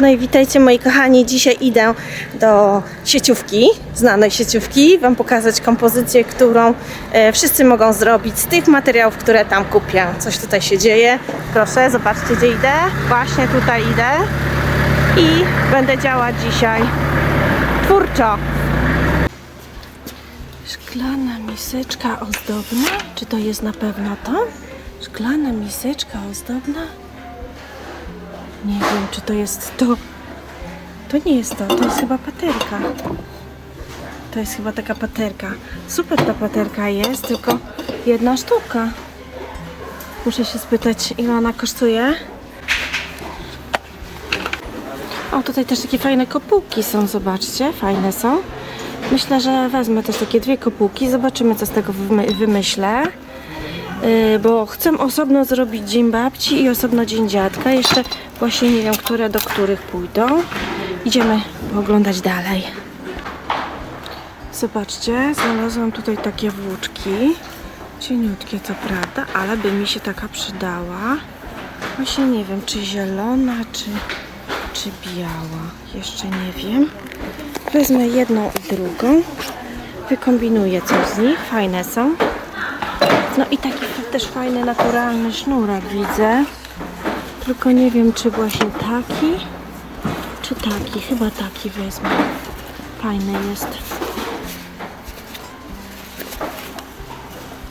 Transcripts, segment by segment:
No i witajcie moi kochani, dzisiaj idę do sieciówki, znanej sieciówki, Wam pokazać kompozycję, którą e, wszyscy mogą zrobić z tych materiałów, które tam kupię. Coś tutaj się dzieje. Proszę, zobaczcie gdzie idę. Właśnie tutaj idę i będę działać dzisiaj twórczo. Szklana miseczka ozdobna? Czy to jest na pewno to? Szklana miseczka ozdobna? Nie wiem, czy to jest to. To nie jest to, to jest chyba paterka. To jest chyba taka paterka. Super ta paterka jest, tylko jedna sztuka. Muszę się spytać, ile ona kosztuje. O, tutaj też takie fajne kopułki są, zobaczcie, fajne są. Myślę, że wezmę też takie dwie kopułki, zobaczymy co z tego wymy- wymyślę. Yy, bo chcę osobno zrobić dzień babci i osobno dzień dziadka. Jeszcze właśnie nie wiem, które do których pójdą. Idziemy oglądać dalej. Zobaczcie, znalazłam tutaj takie włóczki. Cieniutkie co prawda, ale by mi się taka przydała. Właśnie nie wiem, czy zielona, czy, czy biała. Jeszcze nie wiem. Wezmę jedną i drugą. Wykombinuję coś z nich. Fajne są. No i taki też fajny, naturalny sznurek widzę. Tylko nie wiem, czy właśnie taki, czy taki. Chyba taki wezmę. Fajny jest.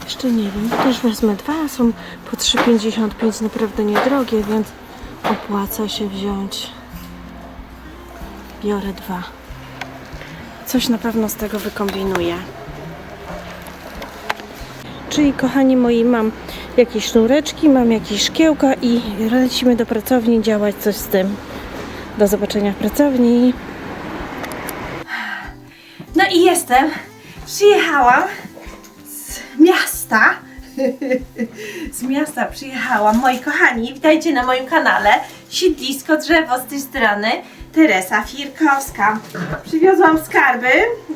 Jeszcze nie wiem. Też wezmę dwa. Są po 3,55. Naprawdę niedrogie, więc opłaca się wziąć. Biorę dwa. Coś na pewno z tego wykombinuję. Czyli kochani moi, mam jakieś sznureczki, mam jakieś szkiełka i lecimy do pracowni działać coś z tym. Do zobaczenia w pracowni. No i jestem. Przyjechałam z miasta. Z miasta przyjechałam. Moi kochani, witajcie na moim kanale. Siedlisko drzewo z tej strony. Teresa Firkowska. Przywiozłam skarby.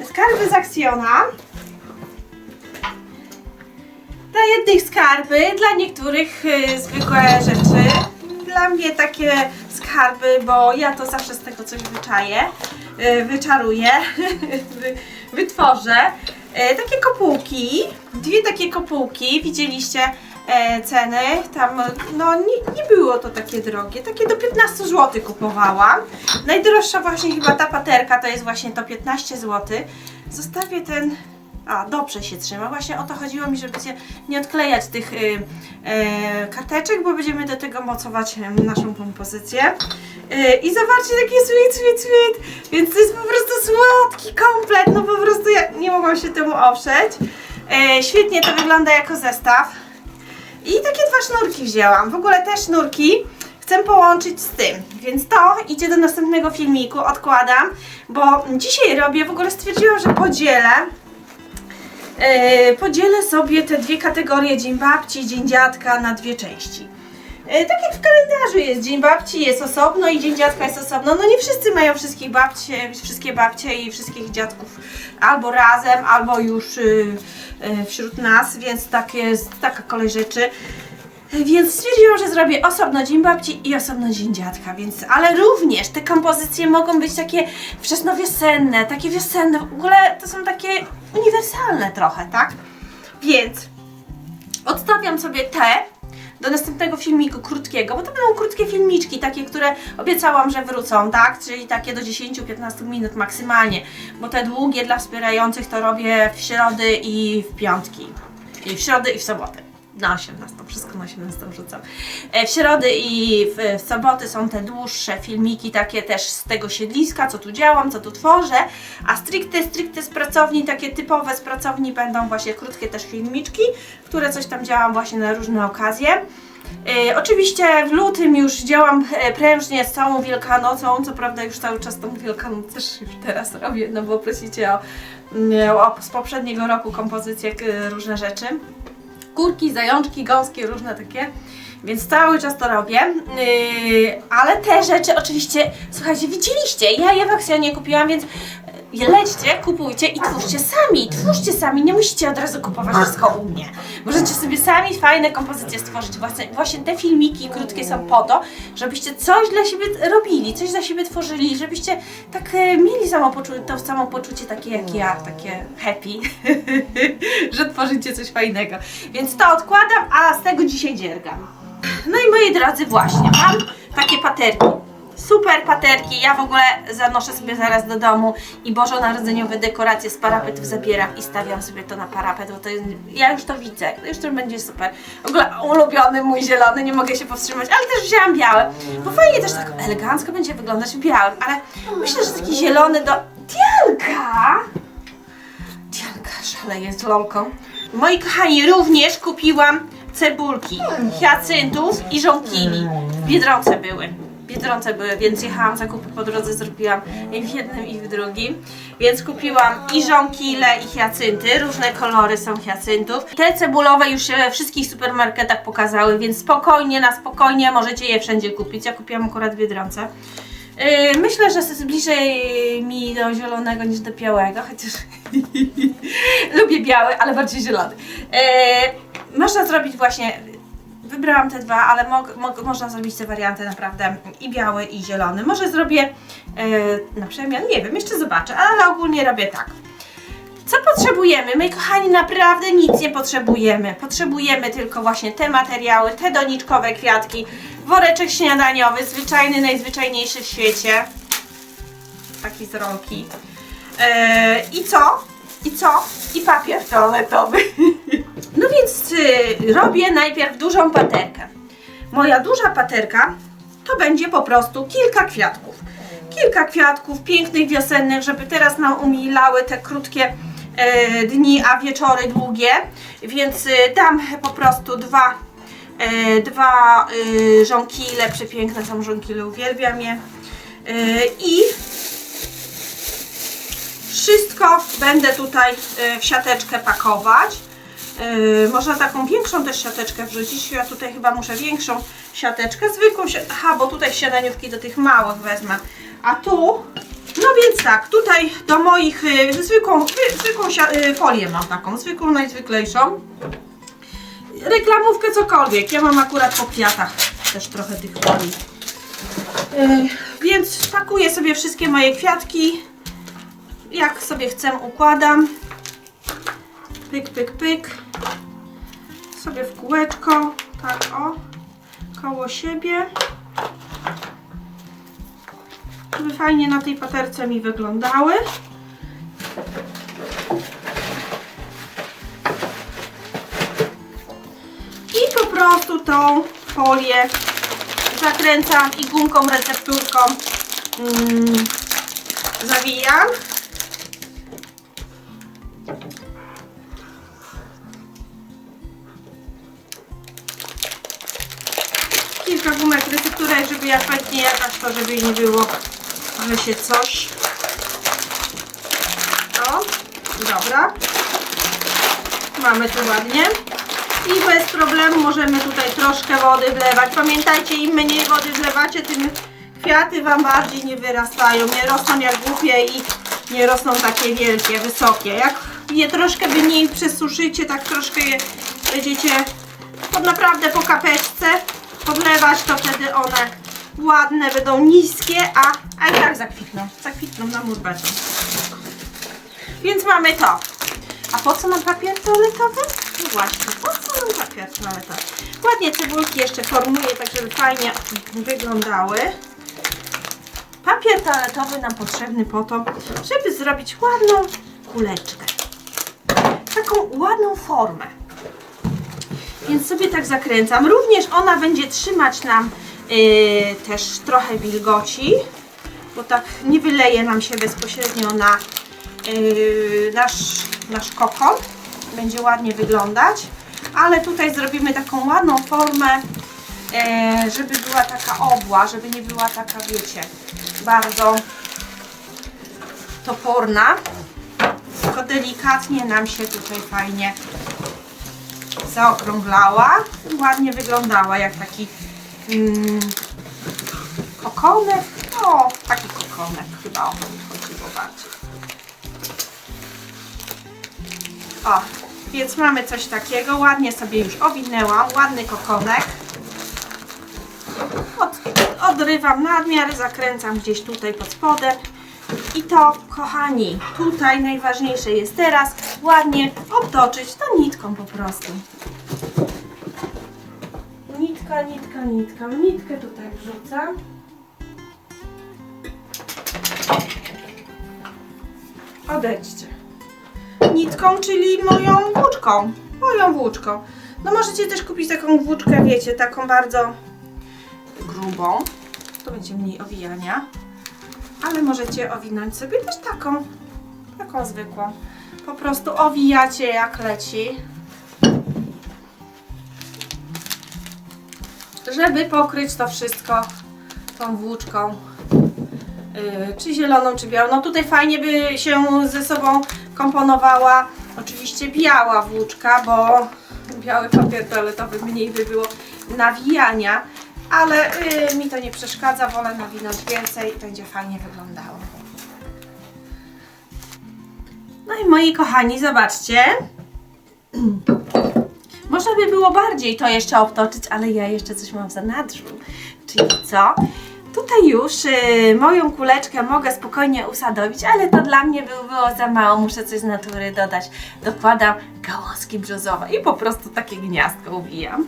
Skarby z Aksjona. Dla jednych skarby, dla niektórych y, zwykłe rzeczy. Dla mnie takie skarby, bo ja to zawsze z tego coś wyczaję, y, wyczaruję, wy, wytworzę. Y, takie kopułki, dwie takie kopułki, widzieliście e, ceny, tam no nie, nie było to takie drogie, takie do 15 zł kupowałam. Najdroższa właśnie chyba ta paterka to jest właśnie to 15 zł. Zostawię ten a, dobrze się trzyma. Właśnie o to chodziło mi, żeby się nie odklejać tych y, y, karteczek, bo będziemy do tego mocować y, naszą kompozycję. Y, I zobaczcie, taki sweet, sweet, sweet. Więc to jest po prostu słodki komplet. No po prostu ja nie mogłam się temu oprzeć. Y, świetnie to wygląda jako zestaw. I takie dwa sznurki wzięłam. W ogóle te sznurki chcę połączyć z tym, więc to idzie do następnego filmiku, odkładam, bo dzisiaj robię, w ogóle stwierdziłam, że podzielę podzielę sobie te dwie kategorie Dzień Babci i Dzień Dziadka na dwie części. E, tak jak w kalendarzu jest Dzień Babci jest osobno i Dzień Dziadka jest osobno. No nie wszyscy mają wszystkich babcie, wszystkie babcie i wszystkich dziadków albo razem, albo już y, y, wśród nas, więc tak jest taka kolej rzeczy. Więc stwierdziłam, że zrobię osobno Dzień Babci i osobno Dzień Dziadka, więc, ale również te kompozycje mogą być takie wczesnowiosenne, takie wiosenne, w ogóle to są takie uniwersalne trochę, tak? Więc odstawiam sobie te do następnego filmiku krótkiego, bo to będą krótkie filmiczki, takie, które obiecałam, że wrócą, tak? Czyli takie do 10-15 minut maksymalnie, bo te długie dla wspierających to robię w środy i w piątki. I w środę i w sobotę. Na 18, wszystko na 18 wrzucam. E, W środy i w, w soboty są te dłuższe filmiki, takie też z tego siedliska, co tu działam, co tu tworzę, a stricte, stricte z pracowni, takie typowe z pracowni będą właśnie krótkie też filmiczki, które coś tam działam właśnie na różne okazje. E, oczywiście w lutym już działam e, prężnie z całą Wielkanocą, co prawda już cały czas tą Wielkanoc też już teraz robię, no bo prosicie o, mm, o z poprzedniego roku kompozycje, różne rzeczy kurki, zajączki, gąskie, różne takie. Więc cały czas to robię. Yy, ale te rzeczy oczywiście, słuchajcie, widzieliście, ja je w Aksjonie kupiłam, więc lećcie, kupujcie i twórzcie sami, twórzcie sami, nie musicie od razu kupować wszystko u mnie. Możecie sobie sami fajne kompozycje stworzyć. Właśnie, właśnie te filmiki krótkie są po to, żebyście coś dla siebie robili, coś dla siebie tworzyli, żebyście tak e, mieli samopoczu- to samopoczucie takie jak ja, takie happy, że tworzycie coś fajnego. Więc to odkładam, a z tego dzisiaj dziergam. No i moi drodzy, właśnie, mam takie paterki. Super paterki, ja w ogóle zanoszę sobie zaraz do domu i bożonarodzeniowe dekoracje z parapetów zabieram i stawiam sobie to na parapet, bo to jest, ja już to widzę, już to będzie super. W ogóle ulubiony mój zielony, nie mogę się powstrzymać, ale też wzięłam białe, bo fajnie też tak elegancko będzie wyglądać w białym, ale myślę, że taki zielony do... Dianka! Dianka szaleje z lolką. Moi kochani, również kupiłam cebulki, hiacyntów i żonkili. W Biedronce były. Biedronce były, więc jechałam zakupy po drodze, zrobiłam i w jednym i w drugim. Więc kupiłam i żonkile i hiacynty, różne kolory są hiacyntów. Te cebulowe już się we wszystkich supermarketach pokazały, więc spokojnie, na spokojnie możecie je wszędzie kupić. Ja kupiłam akurat w Biedronce. Yy, Myślę, że jest bliżej mi do zielonego niż do białego, chociaż lubię biały, ale bardziej zielony. Yy, można zrobić właśnie, wybrałam te dwa, ale można zrobić te warianty naprawdę i biały i zielony. Może zrobię yy, na przemian, nie wiem, jeszcze zobaczę, ale ogólnie robię tak. Co potrzebujemy? My kochani naprawdę nic nie potrzebujemy. Potrzebujemy tylko właśnie te materiały, te doniczkowe kwiatki, woreczek śniadaniowy, zwyczajny, najzwyczajniejszy w świecie. Taki z rolki. Eee, I co? I co? I papier toaletowy. no więc y, robię najpierw dużą paterkę. Moja duża paterka to będzie po prostu kilka kwiatków. Kilka kwiatków pięknych, wiosennych, żeby teraz nam umilały te krótkie e, dni, a wieczory długie. Więc y, dam po prostu dwa, e, dwa y, żonkile, przepiękne są żonkile, uwielbiam je. E, I wszystko będę tutaj e, w siateczkę pakować. E, Można taką większą też siateczkę wrzucić. Ja tutaj chyba muszę większą siateczkę, zwykłą si- Aha, bo tutaj śniadaniówki do tych małych wezmę. A tu, no więc tak, tutaj do moich, y, zwykłą, y, zwykłą y, folię mam taką, zwykłą, najzwyklejszą. Reklamówkę cokolwiek, ja mam akurat po kwiatach też trochę tych folii. Y, Więc pakuję sobie wszystkie moje kwiatki jak sobie chcę układam. Pyk, pyk, pyk. Sobie w kółeczko, tak o, koło siebie. Żeby fajnie na tej paterce mi wyglądały. I po prostu tą folię zakręcam i gumką recepturką mm, zawijam. Recepturek, żeby jak pęknie jakaś, to żeby nie było, że się coś. O, dobra. Mamy tu ładnie. I bez problemu możemy tutaj troszkę wody wlewać. Pamiętajcie, im mniej wody wlewacie, tym kwiaty Wam bardziej nie wyrastają. Nie rosną jak głupie i nie rosną takie wielkie, wysokie. Jak je troszkę mniej przesuszycie, tak troszkę je będziecie pod naprawdę po kapeczce podlewać, to wtedy one ładne, będą niskie, a, a i tak zakwitną. Zakwitną na mur. Więc mamy to. A po co nam papier toaletowy? No właśnie, po co nam papier toaletowy? Ładnie cebulki jeszcze formuję, tak żeby fajnie wyglądały. Papier toaletowy nam potrzebny po to, żeby zrobić ładną kuleczkę. Taką ładną formę. Więc sobie tak zakręcam. Również ona będzie trzymać nam yy, też trochę wilgoci, bo tak nie wyleje nam się bezpośrednio na yy, nasz, nasz kokon. Będzie ładnie wyglądać. Ale tutaj zrobimy taką ładną formę, yy, żeby była taka obła, żeby nie była taka, wiecie, bardzo toporna. Tylko delikatnie nam się tutaj fajnie zaokrąglała. Ładnie wyglądała jak taki mm, kokonek. O, taki kokonek chyba o to mi chodziło bardziej. O, więc mamy coś takiego. Ładnie sobie już owinęłam. Ładny kokonek. Od, odrywam nadmiar, zakręcam gdzieś tutaj pod spodem. I to, kochani, tutaj najważniejsze jest teraz ładnie obtoczyć to nitką po prostu. Nitka, nitka, nitka. Nitkę tutaj wrzucam. Odejdźcie. Nitką, czyli moją włóczką. Moją włóczką. No możecie też kupić taką włóczkę, wiecie, taką bardzo grubą. To będzie mniej owijania. Ale możecie owinąć sobie też taką, taką zwykłą. Po prostu owijacie jak leci. Żeby pokryć to wszystko tą włóczką yy, czy zieloną, czy białą. No tutaj fajnie by się ze sobą komponowała oczywiście biała włóczka, bo biały papier toaletowy mniej by było nawijania, ale yy, mi to nie przeszkadza, wolę nawinąć więcej i będzie fajnie wyglądało. No i moi kochani, zobaczcie. Można by było bardziej to jeszcze obtoczyć, ale ja jeszcze coś mam w zanadrzu. Czyli co? Tutaj już y, moją kuleczkę mogę spokojnie usadowić, ale to dla mnie by było za mało. Muszę coś z natury dodać. Dokładam gałązki brzozowe i po prostu takie gniazdko uwijam.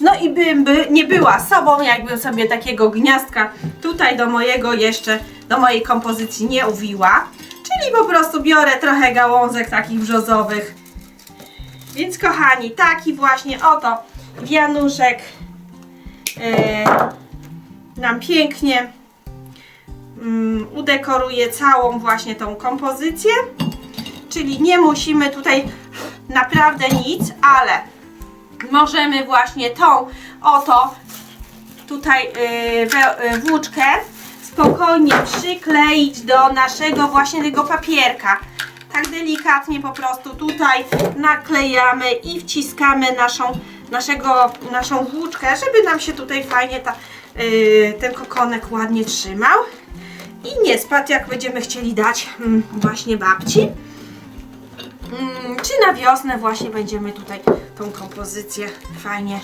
No i bym by nie była sobą, jakbym sobie takiego gniazdka tutaj do mojego jeszcze, do mojej kompozycji nie uwiła. Czyli po prostu biorę trochę gałązek takich brzozowych. Więc kochani, taki właśnie oto wianuszek e, nam pięknie mm, udekoruje całą właśnie tą kompozycję. Czyli nie musimy tutaj naprawdę nic, ale możemy właśnie tą oto tutaj yy, yy, włóczkę spokojnie przykleić do naszego właśnie tego papierka. Tak delikatnie po prostu tutaj naklejamy i wciskamy naszą, naszego, naszą włóczkę, żeby nam się tutaj fajnie ta, yy, ten kokonek ładnie trzymał i nie spadł, jak będziemy chcieli dać mm, właśnie babci. Mm, czy na wiosnę właśnie będziemy tutaj tą kompozycję fajnie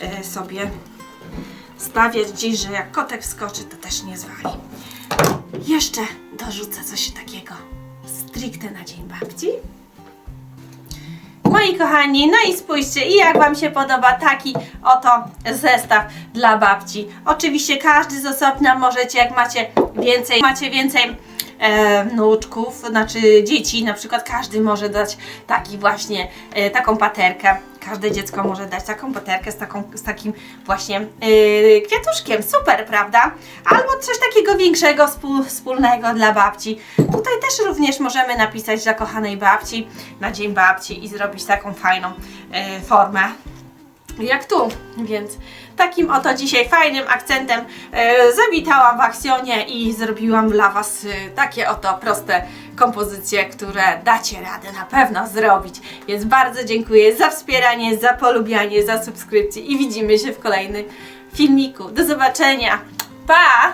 e, sobie stawiać gdzieś, że jak kotek wskoczy, to też nie zwali. Jeszcze dorzucę coś takiego stricte na Dzień Babci. Moi kochani, no i spójrzcie, i jak Wam się podoba taki oto zestaw dla babci. Oczywiście każdy z osobna możecie, jak macie więcej, macie więcej e, wnuczków, znaczy dzieci, na przykład każdy może dać taki właśnie, e, taką paterkę. Każde dziecko może dać taką paterkę z, taką, z takim właśnie e, kwiatuszkiem. Super, prawda? Albo coś takiego większego, wspólnego dla babci. Tutaj też również możemy napisać dla kochanej babci na dzień babci i zrobić taką fajną e, formę jak tu, więc takim oto dzisiaj fajnym akcentem e, zawitałam w Aksjonie i zrobiłam dla Was e, takie oto proste kompozycje, które dacie radę na pewno zrobić. Więc bardzo dziękuję za wspieranie, za polubianie, za subskrypcję i widzimy się w kolejnym filmiku. Do zobaczenia. Pa!